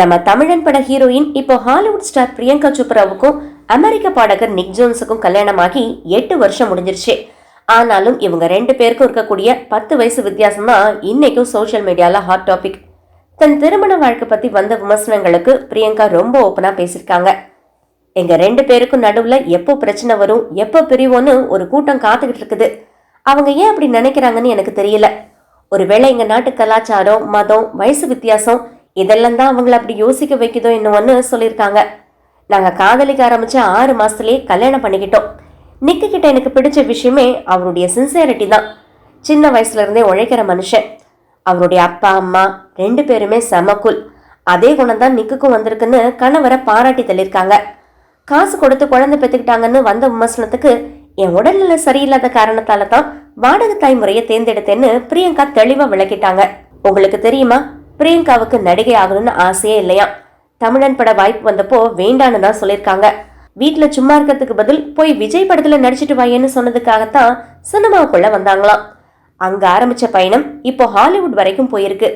நம்ம தமிழன் பட ஹீரோயின் இப்போ ஹாலிவுட் ஸ்டார் பிரியங்கா சோப்ராவுக்கும் அமெரிக்க பாடகர் நிக் ஜோன்ஸுக்கும் கல்யாணமாகி எட்டு வருஷம் முடிஞ்சிருச்சு. ஆனாலும் இவங்க ரெண்டு பேருக்கும் இருக்கக்கூடிய பத்து வயசு வித்தியாசம் தான் இன்னைக்கும் சோஷியல் மீடியாவில் ஹாட் டாபிக். தன் திருமண வாழ்க்கை பற்றி வந்த விமர்சனங்களுக்கு பிரியங்கா ரொம்ப ஓப்பனாக பேசியிருக்காங்க. எங்கள் ரெண்டு பேருக்கும் நடுவில் எப்போ பிரச்சனை வரும் எப்போ பிரிவோன்னு ஒரு கூட்டம் காத்துக்கிட்டு இருக்குது. அவங்க ஏன் அப்படி நினைக்கிறாங்கன்னு எனக்கு தெரியல. ஒருவேளை எங்கள் நாட்டு கலாச்சாரம் மதம் வயசு வித்தியாசம் இதெல்லாம் தான் அவங்கள அப்படி யோசிக்க வைக்குதோ என்னவோன்னு சொல்லியிருக்காங்க. நாங்கள் காதலிக்க ஆரம்பித்த ஆறு மாதத்துலேயே கல்யாணம் பண்ணிக்கிட்டோம். நிக்கு கிட்ட எனக்கு பிடிச்ச விஷயமே அவருடைய சின்சியரிட்டி தான். சின்ன வயசுலேருந்தே உழைக்கிற மனுஷன். அவருடைய அப்பா அம்மா ரெண்டு பேருமே செமக்குல் அதே குணம் தான் நிக்குக்கும் வந்திருக்குன்னு கணவரை பாராட்டி தள்ளியிருக்காங்க. காசு கொடுத்து குழந்தை பெற்றுக்கிட்டாங்கன்னு வந்த விமர்சனத்துக்கு என் உடல்நிலை சரியில்லாத காரணத்தால தான் வாடகை தாய் முறையை தேர்ந்தெடுத்தேன்னு பிரியங்கா தெளிவாக விளக்கிட்டாங்க. உங்களுக்கு தெரியுமா? பிரியங்காவுக்கு நடிகை ஆகணும்னு ஆசையே இல்லையா? தமிழன் பட வாய்ப்பு வந்தப்போ வேண்டான்னு தான் சொல்லியிருக்காங்க. வீட்டில் சும்மா இருக்கிறதுக்கு பதில் போய் விஜய் படத்தில் நடிச்சிட்டு வாயேன்னு சொன்னதுக்காகத்தான் சினிமாவுக்குள்ளே வந்தாங்களாம். அங்கே ஆரம்பித்த பயணம் இப்போ ஹாலிவுட் வரைக்கும் போயிருக்கு.